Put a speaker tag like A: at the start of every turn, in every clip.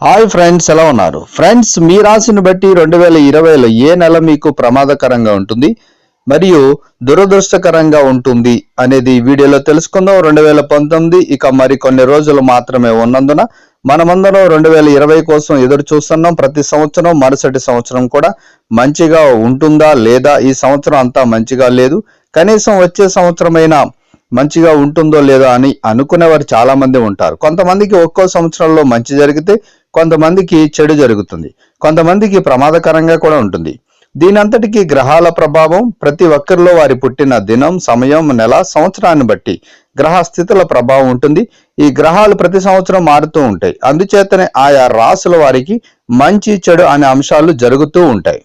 A: Hi friends ఎలా ఉన్నారు? Friends మీ రాశిని బట్టి రెండు వేల ఇరవైలో ఏ నెల మీకు ప్రమాదకరంగా ఉంటుంది? మరియు దురదృష్టకరంగా ఉంటుంది అనేది వీడియోలో తెలుసుకుందాం. రెండు వేల పంతొమ్మిది ఇక మరి కొన్ని రోజులు మాత్రమే ఉన్నందున మనమందరం రెండు వేల ఇరవై కోసం ఎదురు చూస్తున్నాం. ప్రతి సంవత్సరం మరుసటి సంవత్సరం కూడా మంచిగా ఉంటుందా లేదా? ఈ సంవత్సరం అంతా మంచిగా లేదు. కనీసం వచ్చే సంవత్సరమైనా మంచిగా ఉంటుందో లేదో అని అనుకునేవారు చాలా మంది ఉంటారు. కొంతమందికి ఒక్కో సంవత్సరంలో మంచి జరిగితే కొంతమందికి చెడు జరుగుతుంది. కొంతమందికి ప్రమాదకరంగా కూడా ఉంటుంది. దీనంతటికి గ్రహాల ప్రభావం ప్రతి ఒక్కరిలో వారి పుట్టిన దినం సమయం నెల సంవత్సరాన్ని బట్టి గ్రహ స్థితుల ప్రభావం ఉంటుంది. ఈ గ్రహాలు ప్రతి సంవత్సరం మారుతూ ఉంటాయి. అందుచేతనే ఆయా రాసుల వారికి మంచి చెడు అనే అంశాలు జరుగుతూ ఉంటాయి.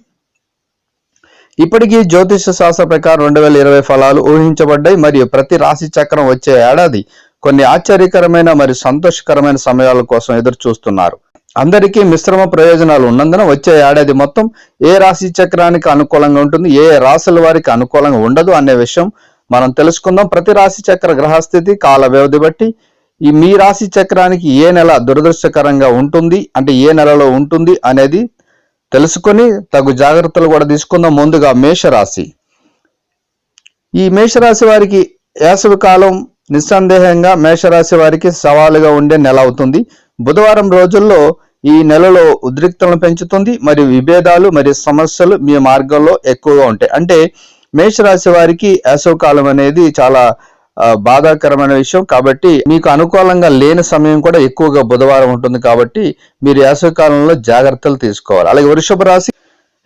A: ఇప్పటికీ జ్యోతిష శాస్త్ర ప్రకారం రెండు వేల ఇరవై ఫలాలు ఊహించబడ్డాయి. మరియు ప్రతి రాశి చక్రం వచ్చే ఏడాది కొన్ని ఆశ్చర్యకరమైన మరియు సంతోషకరమైన సమయాల కోసం ఎదురు చూస్తున్నారు అందరికీ మిశ్రమ ప్రయోజనాలు ఉన్నందున వచ్చే ఏడాది మొత్తం ఏ రాశి చక్రానికి అనుకూలంగా ఉంటుంది ఏ రాశుల వారికి అనుకూలంగా ఉండదు అనే విషయం మనం తెలుసుకుందాం. ప్రతి రాశి చక్ర గ్రహస్థితి కాల వ్యవధి బట్టి ఈ మీ రాశి చక్రానికి ఏ నెల దురదృష్టకరంగా ఉంటుంది అంటే ఏ నెలలో ఉంటుంది అనేది తెలుసుకొని తగు జాగ్రత్తలు కూడా తీసుకుందాం. ముందుగా మేషరాశి. ఈ మేషరాశి వారికి వేసవి కాలం నిస్సందేహంగా మేషరాశి వారికి సవాలుగా ఉండే నెల అవుతుంది. బుధవారం రోజుల్లో ఈ నెలలో ఉద్రిక్తలను పెంచుతుంది మరియు విభేదాలు మరియు సమస్యలు మీ మార్గంలో ఎక్కువగా ఉంటాయి. అంటే మేషరాశి వారికి వేసవి కాలం అనేది చాలా బాధాకరమైన విషయం. కాబట్టి మీకు అనుకూలంగా లేని సమయం కూడా ఎక్కువగా బుధవారం ఉంటుంది కాబట్టి మీరు వేసవి కాలంలో జాగ్రత్తలు తీసుకోవాలి. అలాగే వృషభ రాశి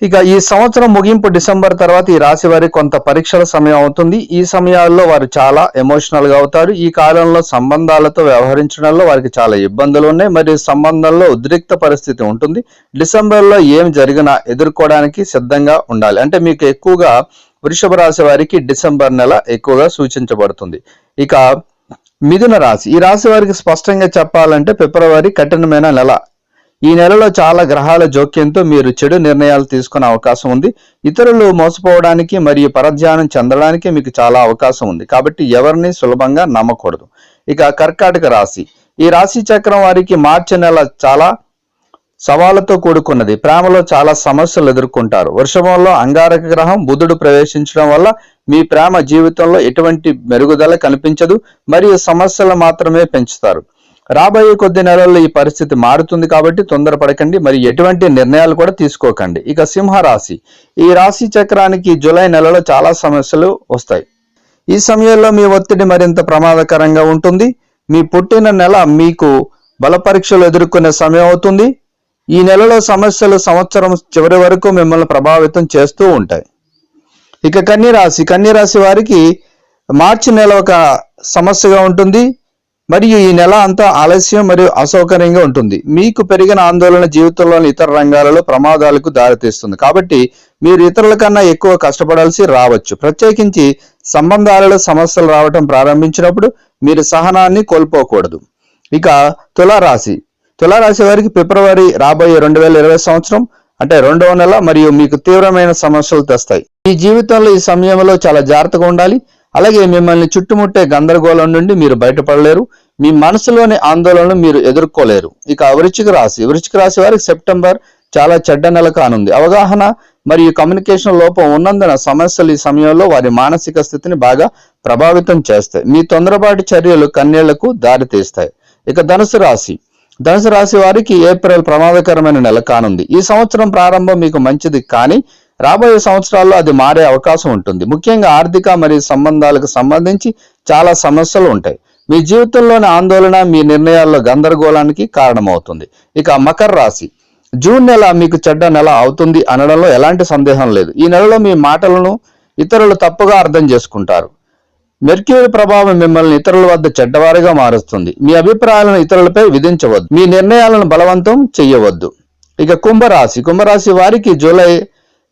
A: ఇక ఈ సంవత్సరం ముగింపు డిసెంబర్ తర్వాత ఈ రాశి వారికి కొంత పరీక్షల సమయం అవుతుంది. ఈ సమయాల్లో వారు చాలా ఎమోషనల్గా అవుతారు. ఈ కాలంలో సంబంధాలతో వ్యవహరించడంలో వారికి చాలా ఇబ్బందులు ఉన్నాయి. మరియు సంబంధంలో ఉద్రిక్త పరిస్థితి ఉంటుంది. డిసెంబర్లో ఏం జరిగినా ఎదుర్కోవడానికి సిద్ధంగా ఉండాలి. అంటే మీకు ఎక్కువగా వృషభ రాశి వారికి డిసెంబర్ నెల ఎక్కువగా సూచించబడుతుంది. ఇక మిథున రాశి. ఈ రాశి వారికి స్పష్టంగా చెప్పాలంటే ఫిబ్రవరి కఠినమైన నెల. ఈ నెలలో చాలా గ్రహాల జోక్యంతో మీరు చెడు నిర్ణయాలు తీసుకునే అవకాశం ఉంది. ఇతరులు మోసపోవడానికి మరియు పరధ్యానం చెందడానికి మీకు చాలా అవకాశం ఉంది. కాబట్టి ఎవరిని సులభంగా నమ్మకూడదు. ఇక కర్కాటక రాశి. ఈ రాశి చక్రం వారికి మార్చి నెల చాలా సవాళ్ళతో కూడుకున్నది. ప్రేమలో చాలా సమస్యలు ఎదుర్కొంటారు. వృషభంలో అంగారక గ్రహం బుధుడు ప్రవేశించడం వల్ల మీ ప్రేమ జీవితంలో ఎటువంటి మెరుగుదల కనిపించదు. మరియు సమస్యలు మాత్రమే పెంచుతారు. రాబోయే కొద్ది నెలల్లో ఈ పరిస్థితి మారుతుంది కాబట్టి తొందరపడకండి. మరి ఎటువంటి నిర్ణయాలు కూడా తీసుకోకండి. ఇక సింహరాశి. ఈ రాశి చక్రానికి జూలై నెలలో చాలా సమస్యలు వస్తాయి. ఈ సమయంలో మీ ఒత్తిడి మరింత ప్రమాదకరంగా ఉంటుంది. మీ పుట్టిన నెల మీకు బల పరీక్షలు ఎదుర్కొనే సమయం అవుతుంది. ఈ నెలలో సమస్యలు సంవత్సరం చివరి వరకు మిమ్మల్ని ప్రభావితం చేస్తూ ఉంటాయి. ఇక కన్యరాశి. కన్యరాశి వారికి మార్చి నెల ఒక సమస్యగా ఉంటుంది. మరియు ఈ నెల అంతా ఆలస్యం మరియు అసౌకర్యంగా ఉంటుంది. మీకు పెరిగిన ఆందోళన జీవితంలోని ఇతర రంగాలలో ప్రమాదాలకు దారితీస్తుంది. కాబట్టి మీరు ఇతరుల కన్నా ఎక్కువ కష్టపడాల్సి రావచ్చు. ప్రత్యేకించి సంబంధాలలో సమస్యలు రావటం ప్రారంభించినప్పుడు మీరు సహనాన్ని కోల్పోకూడదు. ఇక తులారాశి. తులారాశి వారికి ఫిబ్రవరి రాబోయే రెండు వేల ఇరవై సంవత్సరం అంటే రెండవ నెల మరియు మీకు తీవ్రమైన సమస్యలు తెస్తాయి. మీ జీవితంలో ఈ సమయంలో చాలా జాగ్రత్తగా ఉండాలి. అలాగే మిమ్మల్ని చుట్టుముట్టే గందరగోళం నుండి మీరు బయటపడలేరు. మీ మనసులోని ఆందోళనలు మీరు ఎదుర్కోలేరు. ఇక వృశ్చిక రాశి వృశ్చిక రాశి వారికి సెప్టెంబర్ చాలా చెడ్డ నెల కానుంది. అవగాహన మరియు కమ్యూనికేషన్ లోపం ఉన్నందున సమస్యలు ఈ సమయంలో వారి మానసిక స్థితిని బాగా ప్రభావితం చేస్తాయి. మీ తొందరపాటు చర్యలు కన్యళ్ళకు దారితీస్తాయి ఇక ధనుసు రాశి ధనుసు రాశి వారికి ఏప్రిల్ ప్రమాదకరమైన నెల కానుంది. ఈ సంవత్సరం ప్రారంభం మీకు మంచిది కానీ రాబోయే సంవత్సరాల్లో అది మారే అవకాశం ఉంటుంది. ముఖ్యంగా ఆర్థిక మరియు సంబంధాలకు సంబంధించి చాలా సమస్యలు ఉంటాయి. మీ జీవితంలోని ఆందోళన మీ నిర్ణయాల్లో గందరగోళానికి కారణమవుతుంది. ఇక మకర రాశి. జూన్ నెల మీకు చెడ్డ నెల అవుతుంది అనడంలో ఎలాంటి సందేహం లేదు. ఈ నెలలో మీ మాటలను ఇతరులు తప్పుగా అర్థం చేసుకుంటారు. మెర్క్యూరీ ప్రభావం మిమ్మల్ని ఇతరుల వద్ద చెడ్డవారిగా మారుస్తుంది. మీ అభిప్రాయాలను ఇతరులపై విధించవద్దు. మీ నిర్ణయాలను బలవంతం చెయ్యవద్దు. ఇక కుంభరాశి. కుంభరాశి వారికి జూలై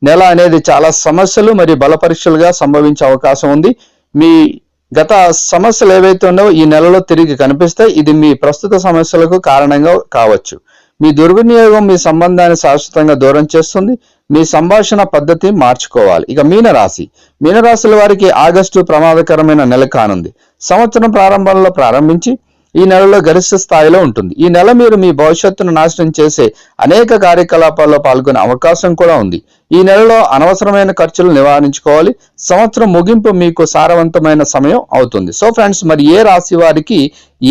A: నెల అనేది చాలా సమస్యలు మరియు బలపరీక్షలుగా సంభవించే అవకాశం ఉంది. మీ గత సమస్యలు ఏవైతే ఉన్నావో ఈ నెలలో తిరిగి కనిపిస్తాయి. ఇది మీ ప్రస్తుత సమస్యలకు కారణంగా కావచ్చు. మీ దుర్వినియోగం మీ సంబంధాన్ని శాశ్వతంగా దూరం చేస్తుంది. మీ సంభాషణ పద్ధతి మార్చుకోవాలి. ఇక మీనరాశి. మీనరాశుల వారికి ఆగస్టు ప్రమాదకరమైన నెల కానుంది. సంవత్సరం ప్రారంభంలో ప్రారంభించి ఈ నెలలో గరిష్ట స్థాయిలో ఉంటుంది. ఈ నెల మీరు మీ భవిష్యత్తును నాశనం చేసే అనేక కార్యకలాపాల్లో పాల్గొనే అవకాశం కూడా ఉంది. ఈ నెలలో అనవసరమైన ఖర్చులు నివారించుకోవాలి. సంవత్సరం ముగింపు మీకు సారవంతమైన సమయం అవుతుంది. సో ఫ్రెండ్స్ మరి ఏ రాశి వారికి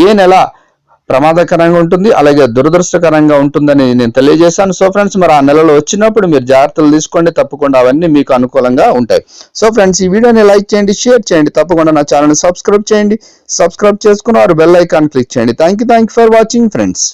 A: ఏ నెల ప్రమాదకరంగా ఉంటుంది అలాగే దురదృష్టకరంగా ఉంటుందని నేను తెలియజేశాను. సో ఫ్రెండ్స్ మరి ఆ నెలలో వచ్చినప్పుడు మీరు జాగ్రత్తలు తీసుకోండి తప్పకుండా అవన్నీ మీకు అనుకూలంగా ఉంటాయి. సో ఫ్రెండ్స్ ఈ వీడియోని లైక్ చేయండి షేర్ చేయండి తప్పకుండా నా ఛానల్ని సబ్స్క్రైబ్ చేయండి. సబ్స్క్రైబ్ చేసుకున్న వారు బెల్ ఐకాన్ క్లిక్ చేయండి. Thank you thank you for watching friends.